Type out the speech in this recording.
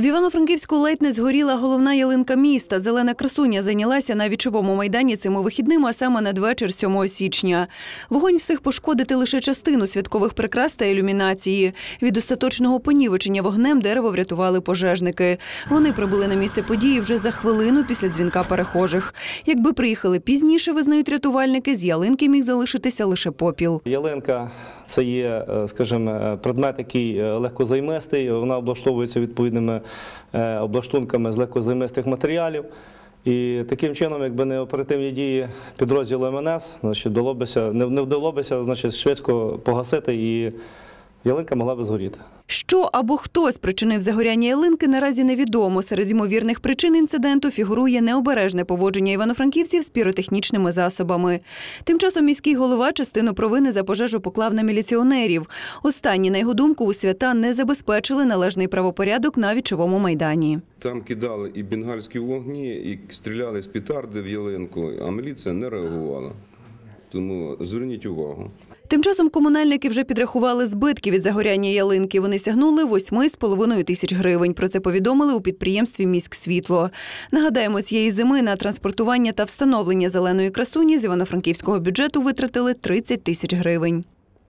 В Івано-Франківську ледь не згоріла головна ялинка міста. Зелена красуня зайнялася на вічовому майдані цими вихідними, а саме надвечір 7 січня. Вогонь встиг пошкодити лише частину святкових прикрас та ілюмінації. Від остаточного понівечення вогнем дерево врятували пожежники. Вони прибули на місце події вже за хвилину після дзвінка перехожих. Якби приїхали пізніше, визнають рятувальники, з ялинки міг залишитися лише попіл. Ялинка це є, е, скажімо, е, предмет, який е, легкозаймистий. Вона облаштовується відповідними облаштунками з легкозаймистих матеріалів. І таким чином, якби не оперативні дії підрозділу МНС, значить, не вдалося значить, швидко погасити і ялинка могла би згоріти. Що або хто спричинив загоряння ялинки, наразі невідомо. Серед ймовірних причин інциденту фігурує необережне поводження івано-франківців з піротехнічними засобами. Тим часом міський голова частину провини за пожежу поклав на міліціонерів. Останні, на його думку, у свята не забезпечили належний правопорядок на вічовому майдані. Там кидали і бенгальські вогні, і стріляли з петарди в ялинку, а міліція не реагувала. Тому зверніть увагу. Тим часом комунальники вже підрахували збитки від загоряння ялинки. Вони сягнули 8,5 тисяч гривень. Про це повідомили у підприємстві «Міськсвітло». Нагадаємо, цієї зими на транспортування та встановлення зеленої красуні з івано-франківського бюджету витратили 30 тисяч гривень.